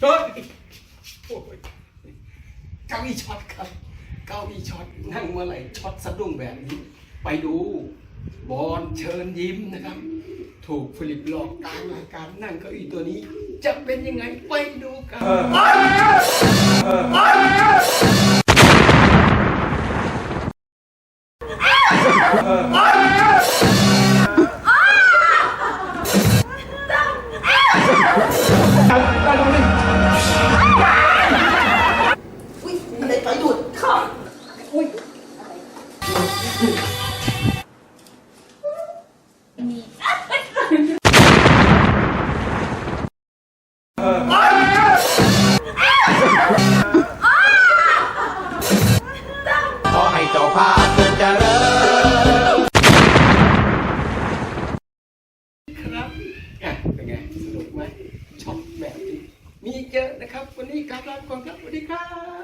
เฮ้ยโอ้ยเก้าอี้ช็อตครับ เก้าอี้ช็อตนั่งเมื่อไหร่ช็อตสะดุ้งแบบนี้ ไปดู บอลเชิญยิ้มนะครับ ถูกฟิลิปหลอกกลางรายการนั่งเก้าอี้ตัวนี้ จะเป็นยังไงไปดูกันอุ้ ขอให้เจ้าภาพจงเจริญครับอะเป็นไงสนุกไหมช็อตแบบนี้มีอีกเยอะนะครับ วันนี้ครับลาไปก่อนครับสวัสดีครับ